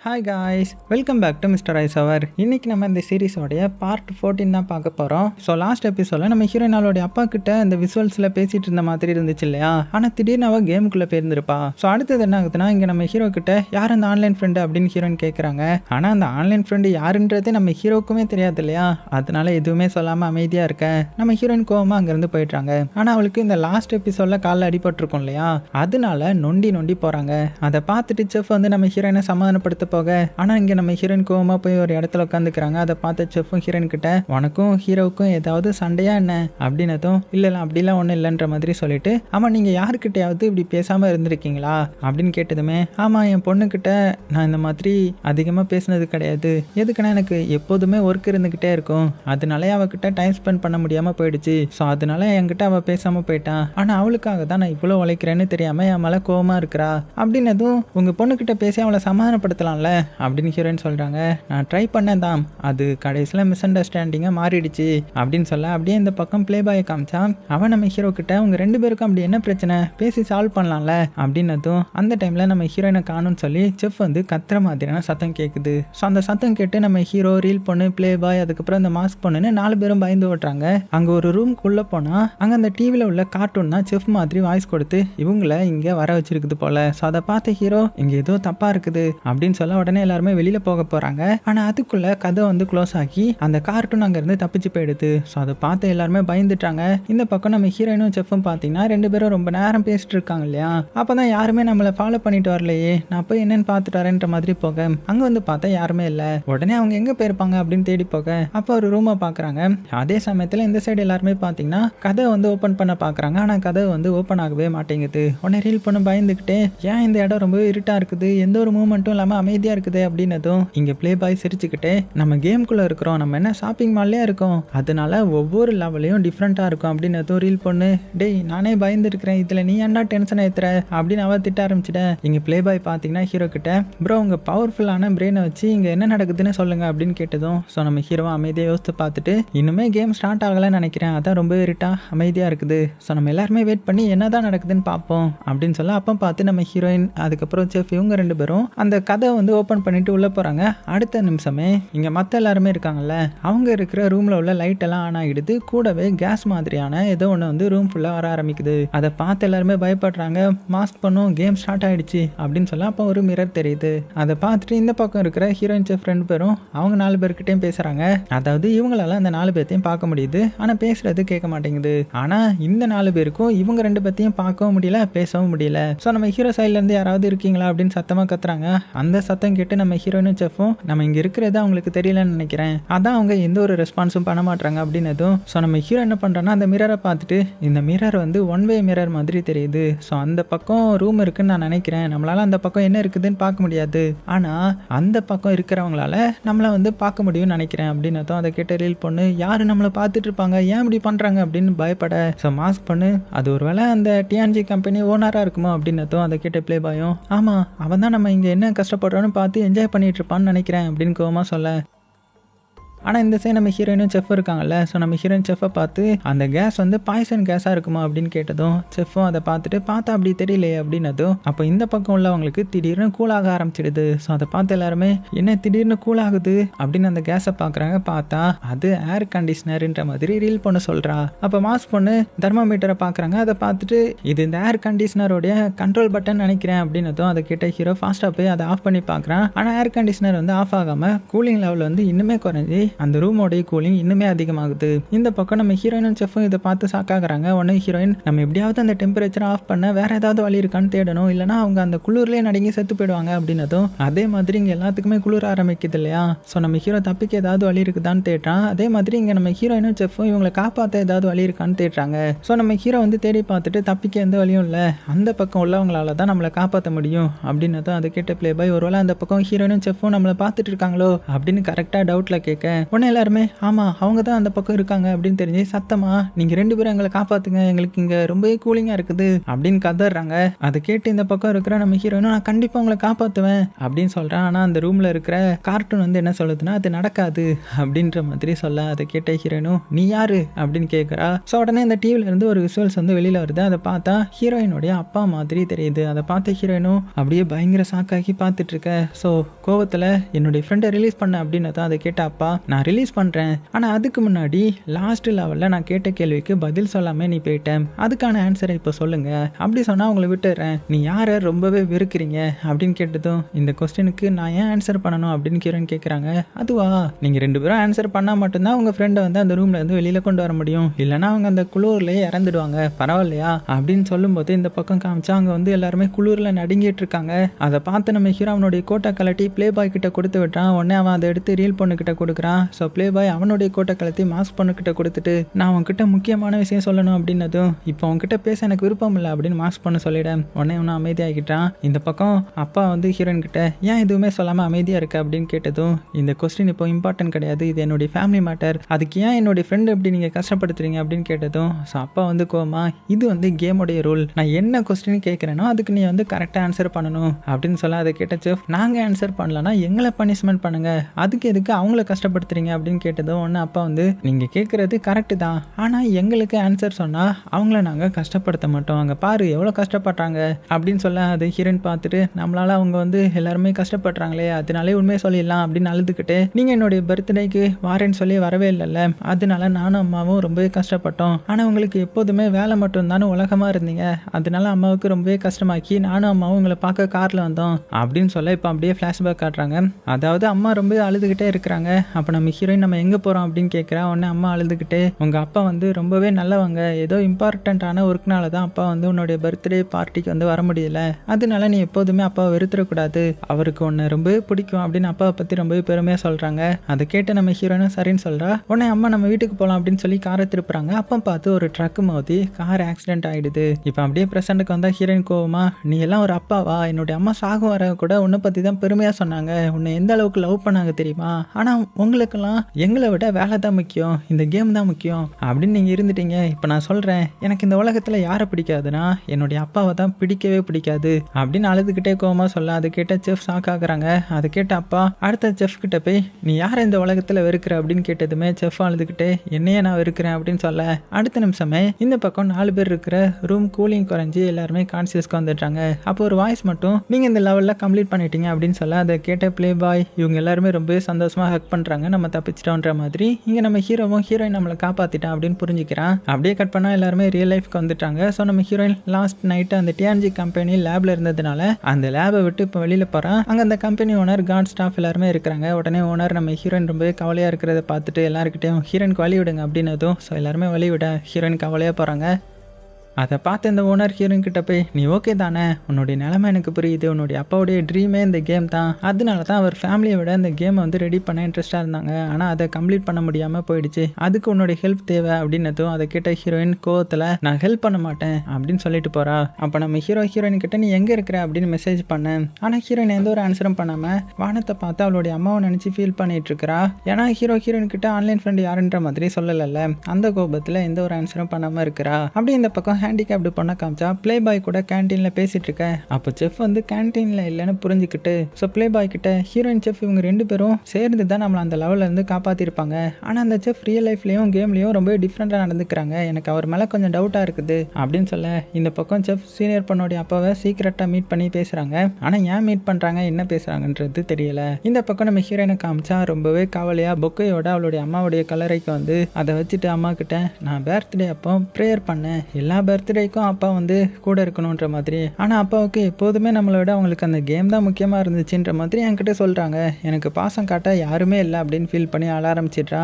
Hi guys welcome back to mister ice அவர் இன்றைக்கி நம்ம இந்த சீரிஸோடைய பார்ட் ஃபோர்டீன் தான் பார்க்க போகிறோம் ஸோ லாஸ்ட் எபிசோடில் நம்ம ஹீரோயினாலோடைய அப்பா கிட்ட இந்த விசுவல்ஸில் பேசிகிட்டு இருந்த மாதிரி இருந்துச்சு இல்லையா? ஆனால் திடீர்னு அவள் கேமுக்குள்ளே போயிருந்திருப்பா ஸோ அடுத்தது என்ன ஆகுதுன்னா இங்கே நம்ம ஹீரோ கிட்ட யார் அந்த ஆன்லைன் ஃப்ரெண்டு அப்படின்னு ஹீரோயின் கேட்குறாங்க ஆனால் அந்த ஆன்லைன் ஃப்ரெண்டு யாருன்றதே நம்ம ஹீரோக்குமே தெரியாது இல்லையா? அதனால எதுவுமே சொல்லாமல் அமைதியாக இருக்க. நம்ம ஹீரோயின் கோவமாக அங்கேருந்து போயிடுறாங்க. ஆனால் அவளுக்கு இந்த லாஸ்ட் எபிசோடில் காலில் அடிபட்டிருக்கும் இல்லையா? அதனால நொண்டி நொண்டி போகிறாங்க அதை பார்த்துட்டு செஃப் வந்து நம்ம ஹீரோயினை சமாதானப்படுத்த போக. ஆனால் இங்கே நம்ம ஹீரோயின் கோவமாக போய் ஒரு இடத்துல உட்காந்துக்கிறாங்க அதை பார்த்த செஃப்பும் ஹீரோயின் கிட்ட உனக்கும் ஹீரோவுக்கும் ஏதாவது சண்டையா என்ன? அப்படின்னதும் இல்லை இல்லை அப்படிலாம் ஒன்றும் இல்லைன்ற மாதிரி சொல்லிட்டு ஆமாம் நீங்கள் யாருக்கிட்டையாவது இப்படி பேசாமல் இருந்திருக்கீங்களா? அப்படின்னு கேட்டதுமே ஆமாம் என் பொண்ணுக்கிட்ட நான் இந்த மாதிரி அதிகமாக பேசினது கிடையாது. எதுக்குன்னா எனக்கு எப்போதுமே ஒர்க் இருந்துக்கிட்டே இருக்கும். அதனால அவகிட்ட டைம் ஸ்பெண்ட் பண்ண முடியாமல் போயிடுச்சு. ஸோ அதனால என்கிட்ட அவள் பேசாமல் போயிட்டான் ஆனால் அவளுக்காக தான் நான் இவ்வளோ உழைக்கிறேன்னு தெரியாமல் என் மேலே கோவமாக இருக்கிறா? அப்படின்னதும் உங்கள் பொண்ணுக்கிட்ட பேசி அவளை சமாதானப்படுத்தலாம்ல அப்படின்னு ஹீரோயின் சொல்கிறாங்க நான் ட்ரை பண்ணேன் தான் அது கடைசியில் மிஸ் அண்டர்ஸ்டாண்டிங்காக மாறிடுச்சு அப்படின்னு சொல்ல அப்படியே இந்த பக்கம் ப்ளே பாயை காமிச்சா அவன் நம்ம ஹீரோ கிட்ட உங்க ரெண்டு பேருக்கும் அப்படி என்ன பிரச்சனை? பேசி சால்வ் பண்ணலாம்ல. அப்படின்னதும் அந்த டைமில் நம்ம ஹீரோயினை காணும்னு சொல்லி செஃப் வந்து கத்துற மாதிரியான சத்தம் கேட்குது ஸோ அந்த சத்தம் கேட்டு நம்ம ஹீரோ ரீல் பொண்ணு ப்ளே பாய் அதுக்கப்புறம் இந்த மாஸ்க் பொண்ணுன்னு நாலு பேரும் பயந்து ஓட்டுறாங்க அங்கே ஒரு ரூம்குள்ளே போனால் அங்கே அந்த டிவியில் உள்ள கார்ட்டூன் தான் செஃப் மாதிரி வாய்ஸ் கொடுத்து இவங்கள இங்கே வர வச்சிருக்குது போல. ஸோ அதை பார்த்த ஹீரோ இங்கே ஏதோ தப்பாக இருக்குது. அப்படின்னு சொல்ல உடனே எல்லாருமே வெளியில் போக போகிறாங்க ஆனால் அதுக்குள்ள கதை வந்து க்ளோஸ் ஆகி அந்த கார்ட்டூன் அங்கேருந்து தப்பிச்சு போயிடுது. ஸோ அதை பார்த்து எல்லாருமே பயந்துட்டாங்க. இந்த பக்கம் நம்ம ஹீரோயினும் செஃப்பும் பார்த்தீங்கன்னா ரெண்டு பேரும் ரொம்ப நேரம் பேசிட்டு இருக்காங்க இல்லையா? அப்போ தான் யாருமே நம்மளை ஃபாலோ பண்ணிட்டு வரலையே. நான் போய் என்னன்னு பார்த்துட்டு வரேன்ற மாதிரி போக. அங்கே வந்து பார்த்தா யாருமே இல்லை. உடனே அவங்க எங்கே போயிருப்பாங்க அப்படின்னு தேடி போக. அப்போ ஒரு ரூமை பார்க்குறாங்க. அதே சமயத்தில் இந்த சைடு எல்லாருமே பார்த்தீங்கன்னா கதை வந்து ஓப்பன் பண்ண பார்க்குறாங்க. ஆனால் கதை வந்து ஓப்பன் ஆகவே மாட்டேங்குது. உடனே ரீல் பண்ண பயந்துக்கிட்டே ஏன் இந்த இடம் ரொம்ப இருட்டாக இருக்குது? எந்த ஒரு மூமெண்ட்டும் இல்லாமல் அமைதியாக இருக்குது அப்படின்னதும் இங்கே ப்ளே பாய் சிரிச்சுக்கிட்டே நம்ம கேம்குள்ளே இருக்கிறோம் நம்ம என்ன ஷாப்பிங் மால்லே இருக்கோம். அதனால ஒவ்வொரு லெவலையும் டிஃப்ரெண்ட்டாக இருக்கும் அப்படின்னதும் ரீல் பொண்ணு டேய் நானே பயந்துருக்கிறேன். இதில் நீ ஏன்டா டென்ஷன் ஏற்றுற அப்படின்னு அவ திட்ட ஆரம்பிச்சிட்ட. இங்கே ப்ளே பாய் பார்த்தீங்கன்னா ஹீரோ கிட்ட ப்ரோ உங்கள் பவர்ஃபுல்லான பிரெயினை வச்சு இங்கே என்ன நடக்குதுன்னு சொல்லுங்க அப்படின்னு கேட்டதும் ஸோ நம்ம ஹீரோவை அமைதியாக யோசித்து பார்த்துட்டு இன்னுமே கேம் ஸ்டார்ட் ஆகலைன்னு நினைக்கிறேன். அதான் ரொம்ப இருட்டா அமைதியாக இருக்குது. ஸோ நம்ம எல்லாருமே வெயிட் பண்ணி என்னதான் நடக்குதுன்னு பார்ப்போம் அப்படின்னு சொல்ல அப்போ பார்த்து நம்ம ஹீரோயின் அதுக்கப்புறம் செஃப் இவங்க ரெண்டு பேரும் அந்த கதை வந்து ஓப்பன் பண்ணிட்டு உள்ளே போகிறாங்க அடுத்த நிமிஷமே இங்கே மற்ற எல்லாருமே இருக்காங்கல்ல அவங்க இருக்கிற ரூமில் உள்ள லைட் எல்லாம் ஆன் ஆகிடுது. கூடவே கேஸ் மாதிரியான ஏதோ ஒன்று வந்து ரூம் ஃபுல்லாக வர ஆரம்பிக்குது. அதை பார்த்து எல்லாருமே பயப்படுறாங்க. மாஸ்க் பண்ணும் கேம் ஸ்டார்ட் ஆயிடுச்சு அப்படின்னு சொல்ல அப்போ ஒரு மிரர் தெரியுது. அதை பார்த்துட்டு இந்த பக்கம் இருக்கிற ஹீரோயின்ஸ் ஃப்ரெண்ட் பேரும் அவங்க நாலு பேர்கிட்டையும் பேசுகிறாங்க அதாவது இவங்களால அந்த நாலு பேர்த்தையும் பார்க்க முடியுது. ஆனால் பேசுறது கேட்க மாட்டேங்குது. ஆனால் இந்த நாலு பேருக்கும் இவங்க ரெண்டு பேர்த்தையும் பார்க்கவும் முடியல பேசவும் முடியல. ஸோ நம்ம ஹீரோ சைட்லேருந்து யாராவது இருக்கீங்களா அப்படின்னு சத்தமாக கத்துறாங்க. அந்த சத்தம் கேட்டு நம்ம ஹீரோயினும் செஃப்பும் நம்ம இங்கே இருக்கிறது அவங்களுக்கு தெரியலன்னு நினைக்கிறேன். அதான் அவங்க எந்த ஒரு ரெஸ்பான்ஸும் பண்ண மாட்டாங்க அப்படின்னதும் ஸோ நம்ம ஹீரோ என்ன பண்ணுறோன்னா அந்த மிரரை பார்த்துட்டு இந்த மிரர் வந்து ஒன் வே மிரர் மாதிரி தெரியுது. ஸோ அந்த பக்கம் ரூம் இருக்குன்னு நான் நினைக்கிறேன். நம்மளால அந்த பக்கம் என்ன இருக்குதுன்னு பார்க்க முடியாது. ஆனால் அந்த பக்கம் இருக்கிறவங்களால நம்மளை வந்து பார்க்க முடியும்னு நினைக்கிறேன் அப்படின்னதும் அதை கேட்ட ரீல் பொண்ணு யார் நம்மளை பார்த்துட்டு இருப்பாங்க? ஏன் இப்படி பண்ணுறாங்க அப்படின்னு பயப்பட ஸோ மாஸ்க் பண்ணு. அது ஒரு வேளை அந்த டிஎன்ஜி கம்பெனி ஓனராக இருக்குமோ அப்படின்னதும் அதை கேட்ட பிளே பாயும் ஆமாம் அவன் தான் நம்ம இங்கே என்ன கஷ்டப்படுறோன்னு பார்த்து என்ஜாய் பண்ணிட்டு இருப்பான்னு நினைக்கிறேன் அப்படின்னு கோவமாக சொல்ல. ஆனால் இந்த சைடு நம்ம ஹீரோயினும் செஃப் இருக்காங்கல்ல. ஸோ நம்ம ஹீரோயின் செஃப்பை பார்த்து அந்த கேஸ் வந்து பாய்சன் கேஸாக இருக்குமா அப்படின்னு கேட்டதும் செஃப்பும் அதை பார்த்துட்டு பார்த்தா அப்படி தெரியலையே அப்படின்னதும் அப்போ இந்த பக்கம் உள்ளவங்களுக்கு திடீர்னு கூலாக ஆரம்பிச்சிடுது. ஸோ அதை பார்த்து எல்லாருமே என்ன திடீர்னு கூலாகுது அப்படின்னு அந்த கேஸை பார்க்குறாங்க. பார்த்தா அது ஏர் கண்டிஷனருன்ற மாதிரி ரீல் பண்ண சொல்கிறா அப்போ மாஸ் பொண்ணு தெர்மோமீட்டரை பார்க்குறாங்க. அதை பார்த்துட்டு இது இந்த ஏர் கண்டிஷனரோடைய கண்ட்ரோல் பட்டன் நினைக்கிறேன் அப்படின்னதும் அதை கிட்ட ஹீரோ ஃபாஸ்ட்டாக போய் அதை ஆஃப் பண்ணி பார்க்குறான். ஆனால் ஏர் கண்டிஷனர் வந்து ஆஃப் ஆகாமல் கூலிங் லெவல் வந்து இன்னுமே குறைஞ்சி அந்த ரூமோடைய கூலிங் இன்னுமே அதிகமாகுது. இந்த பக்கம் நம்ம ஹீரோயினும் செஃப்பும் இதை பார்த்து ஷாக்காகிறாங்க உடனே ஹீரோயின் நம்ம எப்படியாவது அந்த டெம்பரேச்சர் ஆஃப் பண்ண வேற ஏதாவது வழி இருக்கான்னு தேடணும். இல்லைனா அவங்க அந்த குளிர்லேயே நடுங்கி செத்து போயிடுவாங்க அப்படின்னதும் அதே மாதிரி இங்கே எல்லாத்துக்குமே குளிர ஆரம்பிக்குது இல்லையா? ஸோ நம்ம ஹீரோ தப்பிக்க ஏதாவது வழி இருக்குதான்னு தேடுறான். அதே மாதிரி இங்கே நம்ம ஹீரோயினும் செஃப்பும் இவங்களை காப்பாற்ற ஏதாவது வழி இருக்கான்னு தேடுறாங்க. ஸோ நம்ம ஹீரோ வந்து தேடி பார்த்துட்டு தப்பிக்க எந்த வழியும் இல்லை. அந்த பக்கம் உள்ளவங்களால தான் நம்மளை காப்பாற்ற முடியும். அப்படின்னதும் அது கேட்ட பிளே பாய் ஒருவேளை அந்த பக்கம் ஹீரோயினும் செஃப்பும் நம்மளை பார்த்துட்டு இருக்காங்களோ? அப்படின்னு கரெக்டாக டவுட்டில் கேட்க உடனே எல்லாருமே ஆமாம் அவங்க தான் அந்த பக்கம் இருக்காங்க அப்படின்னு தெரிஞ்சு சத்தமா நீங்க ரெண்டு பேரும் எங்களை காப்பாத்துங்க எங்களுக்கு இங்க ரொம்பவே கூலிங்கா இருக்குது அப்படின்னு கதறாங்க. அதை கேட்டு இந்த பக்கம் இருக்கிற நம்ம ஹீரோயினும் நான் கண்டிப்பா உங்களை காப்பாத்துவேன் அப்படின்னு சொல்றான். ஆனா அந்த ரூம்ல இருக்கிற கார்ட்டூன் வந்து என்ன சொல்லுதுன்னா அது நடக்காது அப்படின்ற மாதிரி சொல்ல அதை கேட்ட ஹீரோனும் நீ யாரு? அப்படின்னு கேட்குறா ஸோ உடனே இந்த டிவில இருந்து ஒரு விசுவல்ஸ் வந்து வெளியில வருது. அதை பார்த்தா ஹீரோயினுடைய அப்பா மாதிரி தெரியுது. அதை பார்த்த ஹீரோயினும் அப்படியே பயங்கர சாக்காக்கி பார்த்துட்டு இருக்க. ஸோ கோவத்தில் என்னுடைய ஃப்ரெண்டை ரிலீஸ் பண்ண அப்படின்னு தான் அதை கேட்ட அப்பா. நான் ரிலீஸ் பண்ணுறேன் ஆனால் அதுக்கு முன்னாடி லாஸ்ட் லெவலில் நான் கேட்ட கேள்விக்கு பதில் சொல்லாமல் நீ போயிட்டேன் அதுக்கான ஆன்சரை இப்போ சொல்லுங்கள் அப்படி சொன்னால் உங்களை விட்டுறேன். நீ யாரை ரொம்பவே வெறுக்கிறீங்க? அப்படின்னு கேட்டதும் இந்த கொஸ்டினுக்கு நான் ஏன் ஆன்சர் பண்ணணும் அப்படின்னு ஹீரோயின் கேட்குறாங்க அதுவா? நீங்கள் ரெண்டு பேரும் ஆன்சர் பண்ணால் மட்டும்தான் உங்கள் ஃப்ரெண்டை வந்து அந்த ரூமில் வந்து வெளியில் கொண்டு வர முடியும். இல்லைன்னா அவங்க அந்த குளூர்லேயே இறந்துடுவாங்க. பரவாயில்லையா? அப்படின்னு சொல்லும்போது இந்த பக்கம் காமிச்சா அங்கே வந்து எல்லாருமே குளூரில் நடுங்கிட்டு இருக்காங்க. அதை பார்த்து நம்ம ஹீரோ அவனுடைய கோட்டை கலட்டி ப்ளே பாய் கிட்ட கொடுத்து விட்டான். உடனே அவன் அதை எடுத்து ரீல் பொண்ணு கிட்ட கொடுக்குறான். ஸோ ப்ளே பாய் அவனுடைய கோட்டை கலத்தி மாஸ் கொடுத்துட்டு நான் உன்கிட்ட முக்கியமான விஷயம் சொல்லணும் அப்படின்னதும் இப்போ உன்கிட்ட பேச எனக்கு விருப்பம் இல்லை அப்படின்னு மாஸ்க் பண்ண சொல்லிட்டேன் உடனே ஒன்று அமைதியாகிட்டான். இந்த பக்கம் அப்பா வந்து ஹீரோயின் கிட்ட ஏன் எதுவுமே சொல்லாமல் அமைதியாக இருக்க? அப்படின்னு கேட்டதும் இந்த கொஸ்டின் இப்போ இம்பார்ட்டன்ட் கிடையாது. இது என்னுடைய ஃபேமிலி மேட்டர் அதுக்கு ஏன் என்னுடைய ஃப்ரெண்டு எப்படி நீங்கள் கஷ்டப்படுத்துறீங்க? அப்படின்னு கேட்டதும் ஸோ அப்பா வந்து கோமா இது வந்து கேமோடைய ரூல் நான் என்ன கொஸ்டின் கேட்குறேனோ அதுக்கு நீ வந்து கரெக்டாக ஆன்சர் பண்ணணும் அப்படின்னு சொல்ல அதை கேட்ட செஃப் நாங்கள் ஆன்சர் பண்ணலன்னா எங்களை பனிஷ்மெண்ட் பண்ணுங்க. அதுக்கு எதுக்கு அவங்கள கஷ்டப்படுத்துறீங்க அப்படின்னு கேட்டதும் ஒன்று அப்பா வந்து நீங்கள் கேட்குறது கரெக்டு தான். ஆனால் எங்களுக்கு ஆன்சர் சொன்னால் அவங்கள நாங்கள் கஷ்டப்படுத்த மாட்டோம். அங்கே பாரு எவ்வளோ கஷ்டப்படுறாங்க. அப்படின்னு சொல்ல அது ஹீரோயின் பார்த்துட்டு நம்மளால் அவங்க வந்து எல்லாருமே கஷ்டப்படுறாங்களே அதனாலே உண்மையை சொல்லிடலாம். அப்படின்னு அழுதுகிட்டு நீங்கள் என்னுடைய பர்த்டேக்கு வாரேன்னு சொல்லி வரவே இல்லைல்ல. அதனால நானும் அம்மாவும் ரொம்பவே கஷ்டப்பட்டோம். ஆனால் உங்களுக்கு எப்போதுமே வேலை மட்டும் தானே உலகமாக இருந்தீங்க. அதனால அம்மாவுக்கு ரொம்பவே கஷ்டமாக்கி நானும் அம்மாவும் உங்களை பார்க்க காரில் வந்தோம். அப்படின்னு சொல்ல இப்போ அப்படியே ஃப்ளாஷ்பேக் காட்டுறாங்க. அதாவது அம்மா ரொம்ப அழுதுகிட்டே இருக்கிறாங்க. அப்போ நம்ம ஹீரோயின் நம்ம எங்கே போகிறோம் அப்படின்னு கேட்குறா உடனே அம்மா அழுதுகிட்டு உங்கள் அப்பா வந்து ரொம்பவே நல்லவங்க. ஏதோ இம்பார்ட்டண்ட்டான ஒர்க்னால தான் அப்பா வந்து உன்னுடைய பர்த்டே பார்ட்டிக்கு வந்து வர முடியல. அதனால நீ எப்போதுமே அப்பாவை வெறுத்துடக்கூடாது. அவருக்கு உன்னை ரொம்பவே பிடிக்கும் அப்படின்னு அப்பாவை பற்றி ரொம்பவே பெருமையாக சொல்கிறாங்க அதை கேட்டு நம்ம ஹீரோயினும் சரின்னு சொல்கிறா உடனே அம்மா நம்ம வீட்டுக்கு போகலாம் அப்படின்னு சொல்லி காரை திருப்புறாங்க. அப்போ பார்த்து ஒரு ட்ரக் மோதி கார் ஆக்சிடென்ட் ஆகிடுது இப்போ அப்படியே ப்ரெசண்ட்டுக்கு வந்தால் ஹீரோயின் கோவமா நீ எல்லாம் ஒரு அப்பாவா? என்னுடைய அம்மா சாகும் வர கூட உன்னை பற்றி தான் பெருமையாக சொன்னாங்க. உன்னை எந்த அளவுக்கு லவ் பண்ணாங்க தெரியுமா? ஆனால் உங்களுக்கெல்லாம் எங்களை விட வேலை தான் முக்கியம். இந்த கேம் தான் முக்கியம். அப்படின்னு நீங்கள் இருந்துட்டீங்க. இப்போ நான் சொல்கிறேன் எனக்கு இந்த உலகத்தில் யாரை பிடிக்காதுன்னா என்னுடைய அப்பாவை தான் பிடிக்கவே பிடிக்காது. அப்படின்னு அழுதுகிட்டே கோமா சொல்ல அது கேட்ட செஃப் ஷாக் ஆகுறாங்க. அதை கேட்ட அப்பா அடுத்த செஃப் கிட்ட போய் நீ யாரை இந்த உலகத்தில் வெறுக்கிற? அப்படின்னு கேட்டதுமே செஃப் அழுதுகிட்டே என்னையே நான் வெறுக்கிறேன் அப்படின்னு சொல்ல. அடுத்த நிமிஷமே இந்த பக்கம் நாலு பேர் இருக்கிற ரூம் கூலிங் குறைஞ்சி எல்லாருமே கான்சியஸ்க்கு வந்துடுறாங்க. அப்போ ஒரு வாய்ஸ் மட்டும் நீங்கள் இந்த லெவலில் கம்ப்ளீட் பண்ணிட்டீங்க அப்படின்னு சொல்ல அதை கேட்ட ப்ளே பாய் இவங்க எல்லாருமே ரொம்பவே சந்தோஷமாக ஹக் பண்ணுறாங்க நம்ம தப்பிச்சிட்டோன்ற மாதிரி இங்கே நம்ம ஹீரோவும் ஹீரோயின் நம்மளை காப்பாற்றிட்டான் அப்படின்னு புரிஞ்சுக்கிறான். அப்படியே கட் பண்ணால் எல்லாருமே ரியல் லைஃப்க்கு வந்துட்டாங்க. ஸோ நம்ம ஹீரோயின் லாஸ்ட் நைட்டு அந்த டிஆர்ஜி கம்பெனி லேபில் இருந்ததுனால அந்த லேபை விட்டு இப்போ வெளியில் போகிறான் அங்கே அந்த கம்பெனி ஓனர் காட் ஸ்டாஃப் எல்லாருமே இருக்கிறாங்க. உடனே ஓனர் நம்ம ஹீரோயின் ரொம்பவே கவலையாக இருக்கிறத பார்த்துட்டு எல்லாருக்கிட்டையும் ஹீரோயினுக்கு வழி விடுங்க அப்படின்னதும் ஸோ எல்லாருமே வழி விட ஹீரோயின் கவலையாக போகிறாங்க அதை பார்த்து இந்த ஓனர் ஹீரோயின் கிட்ட போய் நீ ஓகே தானே? உன்னுடைய நிலைமை எனக்கு புரியுது. உன்னுடைய அப்பாவுடைய ட்ரீமே இந்த கேம் தான். அதனால தான் அவர் ஃபேமிலியை விட இந்த கேமை வந்து ரெடி பண்ண இன்ட்ரெஸ்டாக இருந்தாங்க. ஆனால் அதை கம்ப்ளீட் பண்ண முடியாமல் போயிடுச்சு. அதுக்கு உன்னுடைய ஹெல்ப் தேவை அப்படின்னதும் அதை கிட்ட ஹீரோயின் கோவத்தில் நான் ஹெல்ப் பண்ண மாட்டேன் அப்படின்னு சொல்லிட்டு போறா. அப்போ நம்ம ஹீரோ ஹீரோயின் கிட்ட நீ எங்கே இருக்கிற? அப்படின்னு மெசேஜ் பண்ணேன் ஆனால் ஹீரோயின் எந்த ஒரு ஆன்சரும் பண்ணாமல் வானத்தை பார்த்து அவளுடைய அம்மாவை நினச்சி ஃபீல் பண்ணிட்டு இருக்கிறா. ஏன்னா ஹீரோ ஹீரோயின் கிட்ட ஆன்லைன் ஃப்ரெண்ட் யாருன்ற மாதிரி சொல்லலைல்ல. அந்த கோபத்தில் எந்த ஒரு ஆன்சரும் பண்ணாமல் இருக்கிறா. அப்படி இந்த பக்கம் ஹேண்டிகேப்டு பண்ண காமிச்சா ப்ளே பாய் கூட கேன்டீனில் பேசிட்டு இருக்க. அப்போ செஃப் வந்து கேன்டீனில் இல்லைன்னு புரிஞ்சுக்கிட்டு ஸோ ப்ளே பாய் கிட்ட ஹீரோயின் செஃப் இவங்க ரெண்டு பேரும் சேர்ந்து தான் நம்மளை அந்த லெவலில் இருந்து காப்பாற்றிருப்பாங்க ஆனால் அந்த செஃப் ரியல் லைஃப்லேயும் கேம்லேயும் ரொம்ப டிஃப்ரெண்ட்டாக நடந்துக்கிறாங்க. எனக்கு அவர் மேலே கொஞ்சம் டவுட்டாக இருக்குது. அப்படின்னு சொல்ல இந்த பக்கம் செஃப் சீனியர் பொண்ணுடைய அப்பாவை சீக்கிரட்டாக மீட் பண்ணி பேசுகிறாங்க ஆனால் ஏன் மீட் பண்ணுறாங்க என்ன பேசுகிறாங்கன்றது தெரியல. இந்த பக்கம் நம்ம ஹீரோயினை காமிச்சா ரொம்பவே கவலையாக பொக்கையோட அவளுடைய அம்மாவுடைய கலரைக்கு வந்து அதை வச்சுட்டு அம்மா கிட்ட நான் பர்த்டே அப்போ ப்ரேயர் பண்ணேன். எல்லா பர்த்டேக்கும் அப்பா வந்து கூட இருக்கணுன்ற மாதிரி. ஆனால் அப்பாவுக்கு எப்போதுமே நம்மளை விட அவங்களுக்கு அந்த கேம் தான் முக்கியமாக இருந்துச்சுன்ற மாதிரி என்கிட்ட சொல்கிறாங்க எனக்கு பாசம் காட்ட யாருமே இல்லை அப்படின்னு ஃபீல் பண்ணி ஆள ஆரம்பிச்சிட்றா.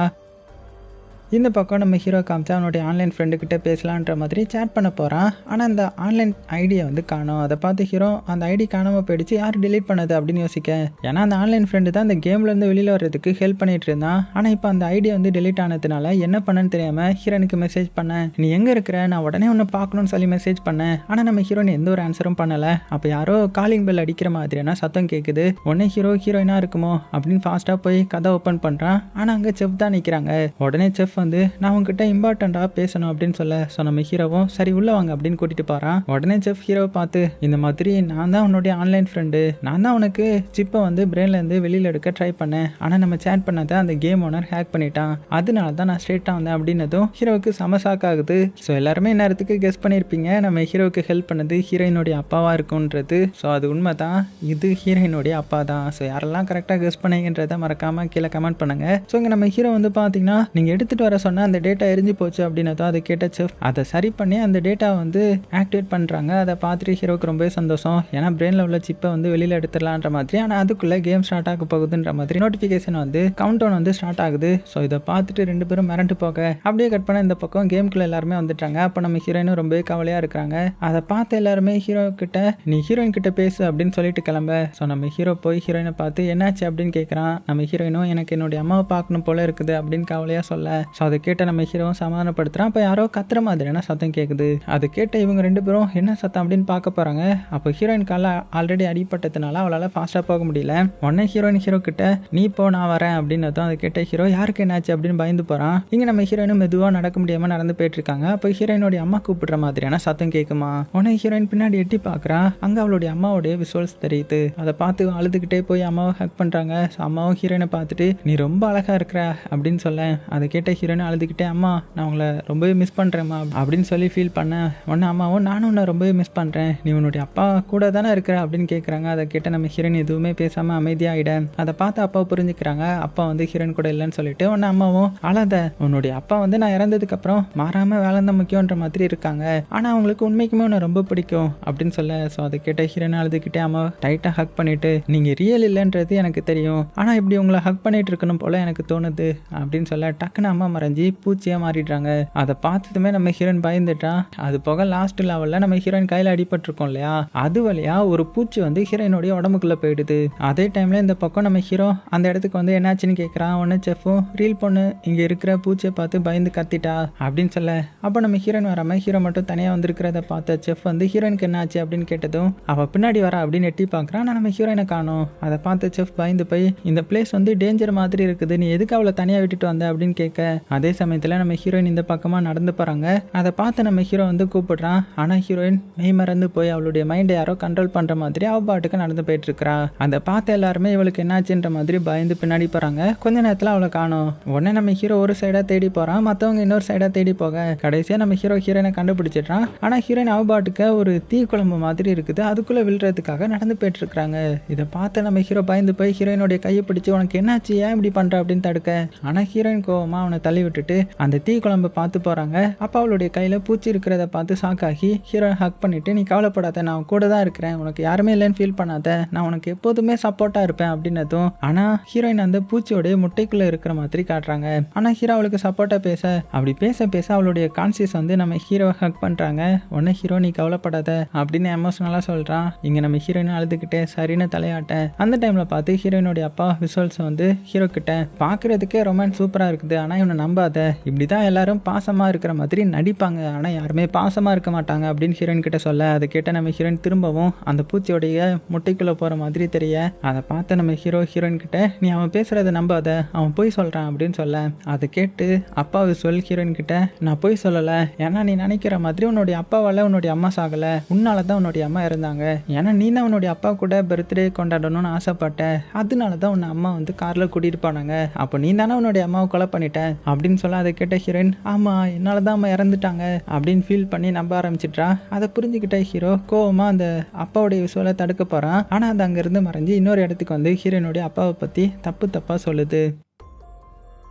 இந்த பக்கம் நம்ம ஹீரோ காமிச்சா அவனுடைய ஆன்லைன் ஃப்ரெண்டு கிட்ட பேசலான்ற மாதிரி சேட் பண்ண போகிறான் ஆனால் அந்த ஆன்லைன் ஐடியை வந்து காணோம். அதை பார்த்து ஹீரோ அந்த ஐடி காணாமல் போயிடுச்சு. யார் டிலீட் பண்ணது அப்படின்னு யோசிக்க. ஏன்னா அந்த ஆன்லைன் ஃப்ரெண்டு தான் அந்த கேம்லேருந்து வெளியில் வர்றதுக்கு ஹெல்ப் பண்ணிட்டு இருந்தான். ஆனால் இப்போ அந்த ஐடியா வந்து டிலீட் ஆனதுனால என்ன பண்ணன்னு தெரியாமல் ஹீரோனுக்கு மெசேஜ் பண்ணேன். நீ எங்கே இருக்கிற? நான் உடனே ஒன்று பார்க்கணும்னு சொல்லி மெசேஜ் பண்ணேன். ஆனால் நம்ம ஹீரோயின் எந்த ஒரு ஆன்சரும் பண்ணலை. அப்போ யாரோ காலிங் பெல் அடிக்கிற மாதிரியான சத்தம் கேட்குது உடனே ஹீரோ ஹீரோயினாக இருக்குமோ? அப்படின்னு ஃபாஸ்ட்டாக போய் கதை ஓப்பன் பண்ணுறான் ஆனால் அங்கே செஃப் தான் நிற்கிறாங்க உடனே செஃப் வந்து வந்து நான் உங்ககிட்ட இம்பார்ட்டண்ட்டாக பேசணும் அப்படின்னு சொல்ல ஸோ நம்ம ஹீரோவும் சரி உள்ள வாங்க அப்படின்னு கூட்டிட்டு போகிறான் உடனே ஜெஃப் ஹீரோவை பார்த்து இந்த மாதிரி நான் தான் உன்னுடைய ஆன்லைன் ஃப்ரெண்டு நான் தான் உனக்கு சிப்பை வந்து பிரெயின்லேருந்து வெளியில் எடுக்க ட்ரை பண்ணேன். ஆனால் நம்ம சேட் பண்ணதை அந்த கேம் ஓனர் ஹேக் பண்ணிட்டான். அதனால தான் நான் ஸ்ட்ரெயிட்டாக வந்தேன் அப்படின்னதும் ஹீரோவுக்கு செம சாக் ஆகுது. ஸோ எல்லாருமே நேரத்துக்கு கெஸ் பண்ணியிருப்பீங்க நம்ம ஹீரோவுக்கு ஹெல்ப் பண்ணது ஹீரோயினுடைய அப்பாவா இருக்கும்ன்றது. ஸோ அது உண்மை தான் இது ஹீரோயினுடைய அப்பா தான். ஸோ யாரெல்லாம் கரெக்டாக கெஸ் பண்ணீங்கன்றதை மறக்காம கீழே கமெண்ட் பண்ணுங்க. ஸோ இங்கே நம்ம ஹீரோ வந்து பார்த்தீங்கன்னா நீங்கள் எடுத்துகிட்டு வர சொன்ன அந்த டேட்டா எரிஞ்சு போச்சு அப்படின்னதும் அதை கேட்ட செஃப் அதை சரி பண்ணி அந்த டேட்டா வந்து ஆக்டிவேட் பண்ணுறாங்க அதை பார்த்துட்டு ஹீரோவுக்கு ரொம்பவே சந்தோஷம். ஏன்னா பிரெயினில் உள்ள சிப்பை வந்து வெளியில் எடுத்துடலான்ற மாதிரி. ஆனால் அதுக்குள்ளே கேம் ஸ்டார்ட் ஆக போகுதுன்ற மாதிரி நோட்டிஃபிகேஷன் வந்து கவுண்ட் டவுன் வந்து ஸ்டார்ட் ஆகுது. ஸோ இதை பார்த்துட்டு ரெண்டு பேரும் மிரண்டு போக அப்படியே கட் பண்ண இந்த பக்கம் கேம்குள்ளே எல்லாருமே வந்துட்டாங்க. அப்போ நம்ம ஹீரோயினும் ரொம்பவே கவலையாக இருக்கிறாங்க அதை பார்த்து எல்லாருமே ஹீரோ கிட்ட நீ ஹீரோயின் கிட்ட பேசு அப்படின்னு சொல்லிட்டு கிளம்ப. ஸோ நம்ம ஹீரோ போய் ஹீரோயினை பார்த்து என்னாச்சு? அப்படின்னு கேட்குறான் நம்ம ஹீரோயினும் எனக்கு என்னுடைய அம்மாவை பார்க்கணும் போல இருக்குது அப்படின்னு கவலையாக சொல்ல. ஸோ அதை கேட்ட நம்ம ஹீரோவும் சமாதானப்படுத்துகிறான் அப்போ யாரோ கத்துற மாதிரியான சத்தம் கேட்குது அதை கேட்ட இவங்க ரெண்டு பேரும் என்ன சத்தம் அப்படின்னு பார்க்க போகிறாங்க அப்போ ஹீரோயின் கால ஆல்ரெடி அடிப்பட்டதுனால அவளால் ஃபாஸ்ட்டாக போக முடியல. உடனே ஹீரோயின் ஹீரோ கிட்ட நீ போ நான் வரேன். அப்படின்னு அப்படின்னதும் அதை கேட்ட ஹீரோ யாருக்கு என்னாச்சு? அப்படின்னு பயந்து போகிறான் இங்கே நம்ம ஹீரோயினும் மெதுவாக நடக்க முடியாமல் நடந்து போயிட்டு இருக்காங்க. அப்போ ஹீரோயினுடைய அம்மா கூப்பிடுற மாதிரியான சத்தம் கேட்குமா உடனே ஹீரோயின் பின்னாடி எட்டி பார்க்குறா அங்கே அவளுடைய அம்மாவுடைய விசுவல்ஸ் தெரியுது. அதை பார்த்து அழுதுகிட்டே போய் அம்மாவை ஹக் பண்ணுறாங்க அம்மாவும் ஹீரோயினை பார்த்துட்டு நீ ரொம்ப அழகாக இருக்கிற அப்படின்னு சொல்ல அதை கேட்ட ஹீரோனே அழுதுகிட்டே அம்மா நான் உங்களை ரொம்பவே மிஸ் பண்ணுறேம்மா அப்படின்னு சொல்லி ஃபீல் பண்ணேன் உடனே அம்மாவும் நானும் உன்னை ரொம்பவே மிஸ் பண்ணுறேன் நீ உன்னுடைய அப்பா கூட தானே இருக்கிற? அப்படின்னு கேட்குறாங்க அதை கேட்ட நம்ம ஹீரோன் எதுவுமே பேசாமல் அமைதியாகிட அதை பார்த்து அப்பா புரிஞ்சுக்கிறாங்க. அப்பா வந்து ஹீரோன் கூட இல்லைன்னு சொல்லிட்டு உடனே அம்மாவும் அழாத உன்னுடைய அப்பா வந்து நான் இறந்ததுக்கப்புறம் மாறாமல் வேலை தான் முக்கியன்ற மாதிரி இருக்காங்க. ஆனால் அவங்களுக்கு உண்மைக்குமே உன்னை ரொம்ப பிடிக்கும் அப்படின்னு சொல்ல ஸோ அதை கேட்ட ஹீரோன் அழுதுகிட்டே அம்மா டைட்டாக ஹக் பண்ணிட்டு நீங்கள் ரியல் இல்லைன்றது எனக்கு தெரியும். ஆனால் இப்படி உங்களை ஹக் பண்ணிட்டு இருக்கணும் போல எனக்கு தோணுது அப்படின்னு சொல்ல டக்குன்னு அம்மா மறைஞ்சி பூச்சியாக மாறிடுறாங்க. அதை பார்த்ததுமே நம்ம ஹீரோயின் பயந்துட்டான் அது போக லாஸ்ட் லெவலில் நம்ம ஹீரோயின் கையில் அடிபட்டிருக்கோம் இல்லையா? அது வழியா ஒரு பூச்சி வந்து ஹீரோயினுடைய உடம்புக்குள்ளே போயிடுது. அதே டைமில் இந்த பக்கம் நம்ம ஹீரோ அந்த இடத்துக்கு வந்து என்னாச்சுன்னு கேட்குறான் ஒன்று செஃப்பும் ரீல் பொண்ணு. இங்கே இருக்கிற பூச்சியை பார்த்து பயந்து கத்திட்டா. அப்படின்னு சொல்ல. அப்போ நம்ம ஹீரோயின் வராமல் ஹீரோ மட்டும் தனியாக வந்திருக்கிறத பார்த்த செஃப் வந்து ஹீரோயினுக்கு என்னாச்சு? அப்படின்னு கேட்டதும் அவள் பின்னாடி வரா அப்படின்னு எட்டி பார்க்குறான். ஆனால் நம்ம ஹீரோயினை காணும். அதை பார்த்த செஃப் பயந்து போய் இந்த பிளேஸ் வந்து டேஞ்சர் மாதிரி இருக்குது. நீ எதுக்கு அவளை தனியாக விட்டுட்டு வந்த? அப்படின்னு கேட்க அதே சமயத்தில் நம்ம ஹீரோயின் இந்த பக்கமாக நடந்து போகிறாங்க அதை பார்த்து நம்ம ஹீரோ வந்து கூப்பிடுறான். ஆனால் ஹீரோயின் மெய் மறந்து போய் அவளுடைய மைண்டை யாரோ கண்ட்ரோல் பண்ணுற மாதிரி அவ்பாட்டுக்கு நடந்து போயிட்டு இருக்கிறா. அதை பார்த்து எல்லாருமே இவளுக்கு என்னாச்சுன்ற மாதிரி பயந்து பின்னாடி போகிறாங்க கொஞ்ச நேரத்தில் அவளை காணும். உடனே நம்ம ஹீரோ ஒரு சைடாக தேடி போகிறான் மற்றவங்க இன்னொரு சைடாக தேடி போக. கடைசியாக நம்ம ஹீரோ ஹீரோயினை கண்டுபிடிச்சிடுறான். ஆனால் ஹீரோயின் அவ பாட்டுக்கு ஒரு தீ குழம்பு மாதிரி இருக்குது. அதுக்குள்ளே விழுறதுக்காக நடந்து போயிட்டு இருக்கிறாங்க. இதை பார்த்து நம்ம ஹீரோ பயந்து போய் ஹீரோயினுடைய கையை பிடிச்சி உனக்கு என்னாச்சு? ஏன் இப்படி பண்ணுற அப்படின்னு தடுக்க. ஆனால் ஹீரோயின் கோவமாக அவனை தள்ளி விட்டுட்டு அந்த தீ குழம்பு பார்த்து போகிறாங்க அப்போ அவளுடைய கையில் பூச்சி இருக்கிறத பார்த்து ஷாக் ஆகி ஹீரோ ஹக் பண்ணிட்டு நீ கவலைப்படாத நான் கூட தான் இருக்கிறேன். உனக்கு யாருமே இல்லைன்னு ஃபீல் பண்ணாத. நான் உனக்கு எப்போதுமே சப்போர்ட்டாக இருப்பேன் அப்படின்னதும் ஆனால் ஹீரோயின் அந்த பூச்சியோடைய முட்டைக்குள்ளே இருக்கிற மாதிரி காட்டுறாங்க. ஆனால் ஹீரோ அவளுக்கு சப்போர்ட்டாக பேச அப்படி பேச பேச அவளுடைய கான்சியஸ் வந்து நம்ம ஹீரோ ஹக் பண்ணுறாங்க உடனே ஹீரோ நீ கவலைப்படாத அப்படின்னு எமோஷனலாக சொல்கிறான் இங்கே நம்ம ஹீரோயின் அழுதுகிட்டே சரின்னு தலையாட்ட. அந்த டைமில் பார்த்து ஹீரோயினுடைய அப்பா விசுவல்ஸ் வந்து ஹீரோ கிட்ட பார்க்குறதுக்கே ரொமான்ஸ் சூப்பராக இருக்குது. ஆனால் இவனை நம்பாத? இப்படி தான் எல்லாரும் பாசமாக இருக்கிற மாதிரி நடிப்பாங்க. ஆனால் யாருமே பாசமாக இருக்க மாட்டாங்க அப்படின்னு ஹீரோயின் கிட்ட சொல்ல. அதை கேட்ட நம்ம ஹீரோயின் திரும்பவும் அந்த பூச்சியோடைய முட்டைக்குள்ளே போகிற மாதிரி தெரிய அதை பார்த்து நம்ம ஹீரோ ஹீரோயின் கிட்ட நீ அவன் பேசுகிறத நம்பாத. அவன் போய் சொல்கிறான் அப்படின்னு சொல்ல. அதை கேட்டு அப்பாவை சொல் ஹீரோயின் கிட்ட நான் போய் சொல்லலை. ஏன்னா நீ நினைக்கிற மாதிரி உன்னுடைய அப்பாவால் உன்னுடைய அம்மா சாகலை. உன்னால தான் உன்னுடைய அம்மா இருந்தாங்க ஏன்னா நீ தான் உன்னுடைய அப்பா கூட பர்த்டே கொண்டாடணும்னு ஆசைப்பட்ட. அதனால தான் உன்னை அம்மா வந்து காரில் கூட்டிகிட்டு போனாங்க. அப்போ நீ தானே உன்னுடைய அம்மாவை கொலை பண்ணிட்ட. அப்படின்னு சொல்ல அதை கேட்ட ஹீரோயின் ஆமாம் என்னால் தான் அம்மா இறந்துட்டாங்க அப்படின்னு ஃபீல் பண்ணி நம்ப ஆரம்பிச்சிட்றா. அதை புரிஞ்சுக்கிட்ட ஹீரோ கோவமாக அந்த அப்பாவுடைய விஷுவலை தடுக்க போகிறான் ஆனால் அது அங்கேருந்து மறைஞ்சு இன்னொரு இடத்துக்கு வந்து ஹீரோயினுடைய அப்பாவை பற்றி தப்பு தப்பாக சொல்லுது.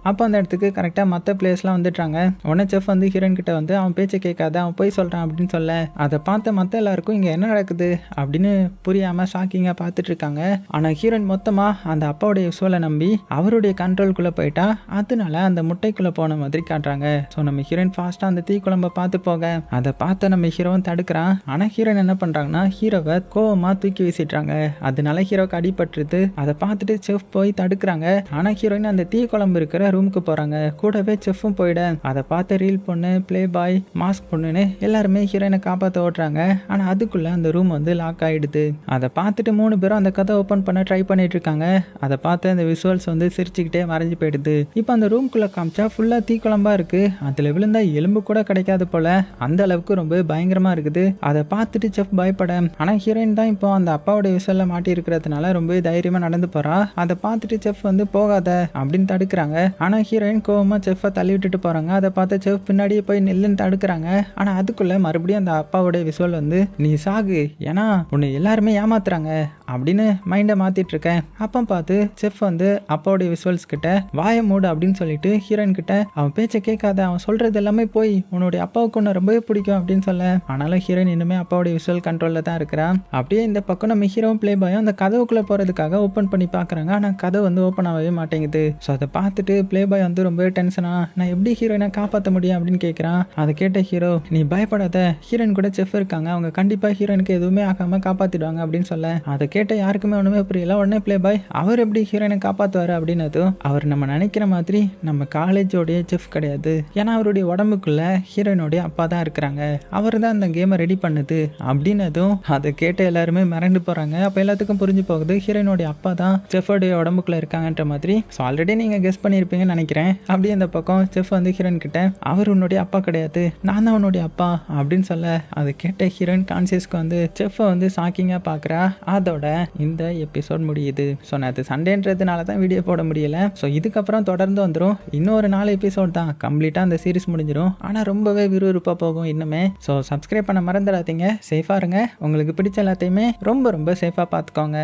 அப்போ அந்த இடத்துக்கு கரெக்டாக மற்ற பிளேயர்ஸ்லாம் வந்துட்டாங்க. உடனே செஃப் வந்து ஹீரோயின் கிட்ட வந்து அவன் பேச்சை கேட்காத அவன் போய் சொல்கிறான் அப்படின்னு சொல்ல அதை பார்த்த மற்ற எல்லாருக்கும் இங்கே என்ன நடக்குது? அப்படின்னு புரியாமல் ஷாக்கிங்காக பார்த்துட்டு இருக்காங்க. ஆனால் ஹீரோயின் மொத்தமாக அந்த அப்பாவுடைய விஷுவலை நம்பி அவருடைய கண்ட்ரோல்குள்ளே போயிட்டா அதனால அந்த முட்டைக்குள்ளே போன மாதிரி காட்டுறாங்க. ஸோ நம்ம ஹீரோயின் ஃபாஸ்ட்டாக அந்த தீக்குழம்பை பார்த்து போக அதை பார்த்து நம்ம ஹீரோவும் தடுக்கிறான். ஆனால் ஹீரோயின் என்ன பண்ணுறாங்கன்னா ஹீரோவை கோவமாக தூக்கி வீசிடுறாங்க. அதனால ஹீரோக்கு அடிபட்டுருது. அதை பார்த்துட்டு செஃப் போய் தடுக்கிறாங்க. ஆனால் ஹீரோயின் அந்த தீக்குழம்பு இருக்கிற ரூமுக்கு போகிறாங்க கூடவே செஃப்பும் போயிட. அதை பார்த்து ரீல் பொண்ணு ப்ளே பாய் மாஸ்க் பொண்ணுன்னு எல்லாருமே ஹீரோயினை காப்பாற்ற ஓட்டுறாங்க ஆனால் அதுக்குள்ளே அந்த ரூம் வந்து லாக் ஆகிடுது அதை பார்த்துட்டு மூணு பேரும் அந்த கதை ஓப்பன் பண்ண ட்ரை பண்ணிட்டு இருக்காங்க. அதை பார்த்து அந்த விஷுவல்ஸ் வந்து சிரிச்சுக்கிட்டே மறைஞ்சு போயிடுது. இப்போ அந்த ரூம்குள்ளே காமிச்சா ஃபுல்லாக தீ குழம்பா இருக்கு. அதில் விழுந்தா எலும்பு கூட கிடைக்காது போல. அந்த அளவுக்கு ரொம்ப பயங்கரமா இருக்குது. அதை பார்த்துட்டு செஃப் பயப்பட. ஆனால் ஹீரோயின் தான் இப்போ அந்த அப்பாவோட விஷயம்ல மாட்டி இருக்கிறதுனால ரொம்ப தைரியமா நடந்து போறா. அதை பார்த்துட்டு செஃப் வந்து போகாத அப்படின்னு தடுக்கிறாங்க. ஆனால் ஹீரோயின் கோவமாக செஃப்பை தள்ளி விட்டுட்டு போகிறாங்க அதை பார்த்து செஃப் பின்னாடியே போய் நெல்லுன்னு தடுக்கிறாங்க. ஆனால் அதுக்குள்ளே மறுபடியும் அந்த அப்பாவோட விஷுவல் வந்து நீ சாகு ஏன்னா உன்னை எல்லாருமே ஏமாத்துறாங்க அப்படின்னு மைண்டை மாற்றிட்டு இருக்கேன். அப்போ பார்த்து செஃப் வந்து அப்பாவுடைய விஷுவல்ஸ் கிட்ட வாய மூடு அப்படின்னு சொல்லிட்டு ஹீரோயின் கிட்ட அவன் பேச்சை கேட்காத அவன் சொல்கிறது எல்லாமே போய் உன்னுடைய அப்பாவுக்கு உன்னை ரொம்பவே பிடிக்கும் அப்படின்னு சொல்ல. ஆனாலும் ஹீரோயின் இன்னுமே அப்பாவுடைய விஷுவல் கண்ட்ரோலில் தான் இருக்கிறான் அப்படியே இந்த பக்கம் நம்ம ஹீரோவும் ப்ளே பாயும் அந்த கதவுக்குள்ளே போகிறதுக்காக ஓப்பன் பண்ணி பார்க்குறாங்க. ஆனால் கதை வந்து ஓப்பன் ஆகவே மாட்டேங்குது. ஸோ அதை பார்த்துட்டு ப்ளே பாய் வந்து ரொம்பவே டென்ஷனா நான் எப்படி ஹீரோயினை காப்பாற்ற முடியும் அப்படின்னு கேட்குறான் அதை கேட்ட ஹீரோ நீ பயப்படாத ஹீரோயின் கூட செஃப் இருக்காங்க. அவங்க கண்டிப்பாக ஹீரோயினுக்கு எதுவுமே ஆகாமல் காப்பாற்றிடுவாங்க அப்படின்னு சொல்ல. அதை கேட்ட யாருக்குமே ஒன்றுமே புரியல. உடனே ப்ளே பாய் அவர் எப்படி ஹீரோயினை காப்பாற்றுவார் அப்படின்னதும் அவர் நம்ம நினைக்கிற மாதிரி நம்ம காலேஜோடைய செஃப் கிடையாது. ஏன்னா அவருடைய உடம்புக்குள்ள ஹீரோயினுடைய அப்பா தான் இருக்கிறாங்க. அவர் தான் அந்த கேமை ரெடி பண்ணுது அப்படின்னதும் அதை கேட்ட எல்லாருமே மிரண்டு போகிறாங்க அப்போ எல்லாத்துக்கும் புரிஞ்சு போகுது ஹீரோயினுடைய அப்பா தான் செஃபோடைய உடம்புக்குள்ள இருக்காங்கன்ற மாதிரி. ஸோ ஆல்ரெடி நீங்கள் கெஸ் பண்ணியிருப்பீங்கன்னு நினைக்கிறேன். அப்படியே அந்த பக்கம் செஃப் வந்து ஹீரன் கிட்ட அவர் உன்னுடைய அப்பா கிடையாது. நான் தான் உன்னுடைய அப்பா. அப்படின்னு சொல்ல அதை கேட்ட ஹீரன் கான்சியஸ்க்கு வந்து செஃப்பை வந்து ஷாக்கிங்காக பார்க்குறா அதோட இந்த எபிசோட் முடியுது. ஸோ நான் அது சண்டேன்றதுனால தான் வீடியோ போட முடியல. ஸோ இதுக்கப்புறம் தொடர்ந்து வந்துடும் இன்னொரு நாலு எபிசோட் தான். கம்ப்ளீட்டாக அந்த சீரிஸ் முடிஞ்சிடும் ஆனால் ரொம்பவே விறுவிறுப்பாக போகும் இன்னுமே. ஸோ சப்ஸ்கிரைப் பண்ண மறந்துடாதீங்க. சேஃபாக இருங்க. உங்களுக்கு பிடிச்ச எல்லாத்தையுமே ரொம்ப ரொம்ப சேஃபாக பார்த்துக்கோங்க